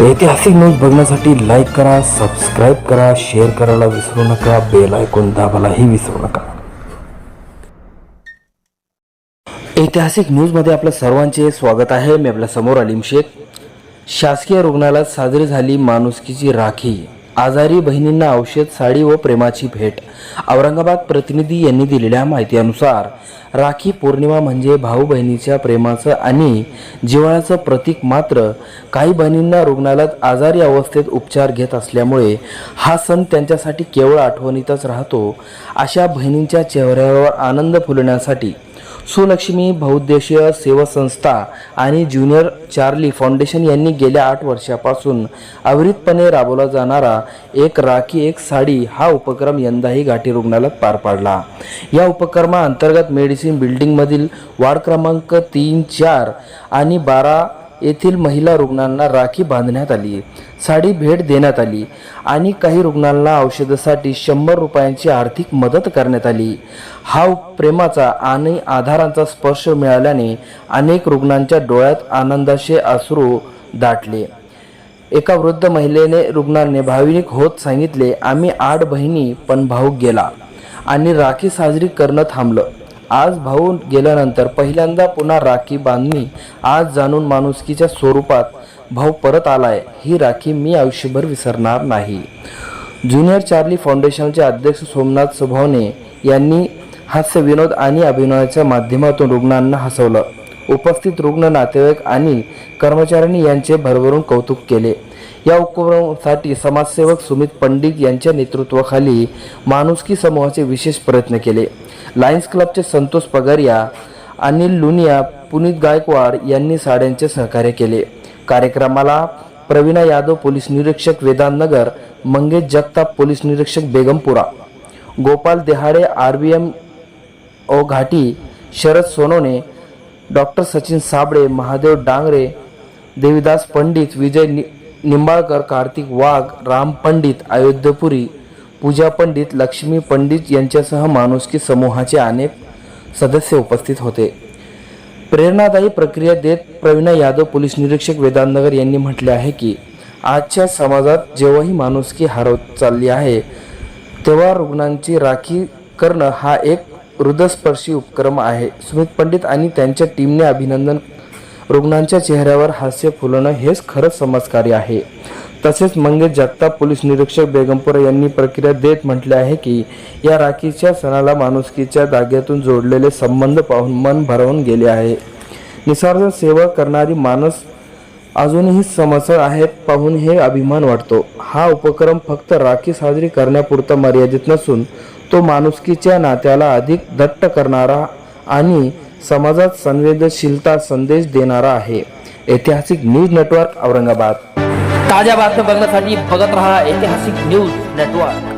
ऐतिहासिक न्यूज बघण्यासाठी लाईक करा सबस्क्राईब करा शेअर करायला विसरू नका बेल ऐकून दाबायलाही विसरू नका. ऐतिहासिक न्यूजमध्ये आपलं सर्वांचे स्वागत आहे. मी आपल्यासमोर अलीम शेख. शासकीय रुग्णालयात साजरी झाली माणुसकीची राखी. आजारी बहिणींना औषध साडी व प्रेमाची भेट. औरंगाबाद प्रतिनिधी यांनी दिलेल्या माहितीनुसार राखी पौर्णिमा म्हणजे भाऊ बहिणीच्या प्रेमाचं आणि जिव्हाळ्याचं प्रतीक मात्र काही बहिणींना रुग्णालयात आजारी अवस्थेत उपचार घेत असल्यामुळे हा सण त्यांच्यासाठी केवळ आठवणीतच राहतो. अशा बहिणींच्या चेहऱ्यावर आनंद फुलण्यासाठी सुलक्ष्मी बहुउद्देशीय सेवा संस्था आणि ज्युनियर चार्ली फाउंडेशन यांनी गेल्या आठ वर्षापासून अविरतपणे राबवला जाणारा एक राखी एक साडी हा उपक्रम यंदाही घाटी रुग्णालयात पार पाडला. या उपक्रमाअंतर्गत मेडिसिन बिल्डिंगमधील वार्ड क्रमांक तीन चार आणि बारा येथील महिला रुग्णांना राखी बांधण्यात आली. साडी भेट देण्यात आली आणि काही रुग्णांना औषधासाठी शंभर रुपयांची आर्थिक मदत करण्यात आली. हा प्रेमाचा आणि आधारांचा स्पर्श मिळाल्याने अनेक रुग्णांच्या डोळ्यात आनंदाचे अश्रू दाटले. एका वृद्ध महिलेने रुग्णांनी भावनिक होत सांगितले आम्ही आठ बहिणी पण भाऊ गेला आणि राखी साजरी करणं थांबलं. आज भाऊ गेल्यानंतर पहिल्यांदा पुन्हा राखी बांधणी. आज जाणून माणुसकीच्या स्वरूपात भाऊ परत आलाय. ही राखी मी आयुष्यभर विसरणार नाही. ज्युनियर चार्ली फाउंडेशनचे अध्यक्ष सोमनाथ सुभावणे यांनी हास्य विनोद आणि अभिनयाच्या माध्यमातून रुग्णांना हसवलं. उपस्थित रुग्ण नातेवाईक आणि कर्मचाऱ्यांनी यांचे भरभरून कौतुक केले. या उपक्रमासाठी समाजसेवक सुमित पंडित यांच्या नेतृत्वाखाली माणुसकी समूहाचे विशेष प्रयत्न केले. लायन्स क्लबचे संतोष पगारिया अनिल लुनिया पुनीत गायकवाड यांनी साड्यांचे सहकार्य केले. कार्यक्रमाला प्रवीणा यादव पोलीस निरीक्षक वेदांत नगर मंगेश जगताप पोलीस निरीक्षक Begumpura Gopal Dehade R B M O Ghati Sharad Sonone doctor Sachin Sable Mahadev Dangre Devidas Pandit Vijay नि निंबाळकर कार्तिक वाघ राम पंडित अयोध्यपुरी पूजा पंडित लक्ष्मी पंडित यांच्यासह माणुसकी समूहाचे अनेक सदस्य उपस्थित होते. प्रेरणादायी प्रक्रिया देत प्रवीणा यादव पोलीस निरीक्षक वेदांतनगर यांनी म्हटले आहे की आजच्या समाजात जेव्हाही माणुसकी हरवत चालली आहे तेव्हा रुग्णांची राखी करणं हा एक हृदयस्पर्शी उपक्रम आहे. सुमित पंडित आणि त्यांच्या टीमने अभिनंदन रुग्णांच्या चेहऱ्यावर हास्य फुलणं हेच खरंच समाजकार्य आहे. तसेच मंगेश जगताप पोलीस निरीक्षक बेगमपुरा यांनी प्रक्रिया देत म्हटले आहे की या राखीच्या सणाला माणुसकीच्या धाग्यातून जोडलेले संबंध पाहून मन भरवून गेले आहे. निसर्ग सेवा करणारी माणस अजूनही समस्या आहेत पाहून हे अभिमान वाटतो. हा उपक्रम फक्त राखी साजरी करण्यापुरता मर्यादित नसून तो माणुसकीच्या नात्याला अधिक दट्ट करणारा आणि समाजात संवेदनशीलता संदेश देणारा आहे. ऐतिहासिक न्यूज नेटवर्क औरंगाबाद. ताज्या बातम्या बघण्यासाठी बघत रहा ऐतिहासिक न्यूज नेटवर्क.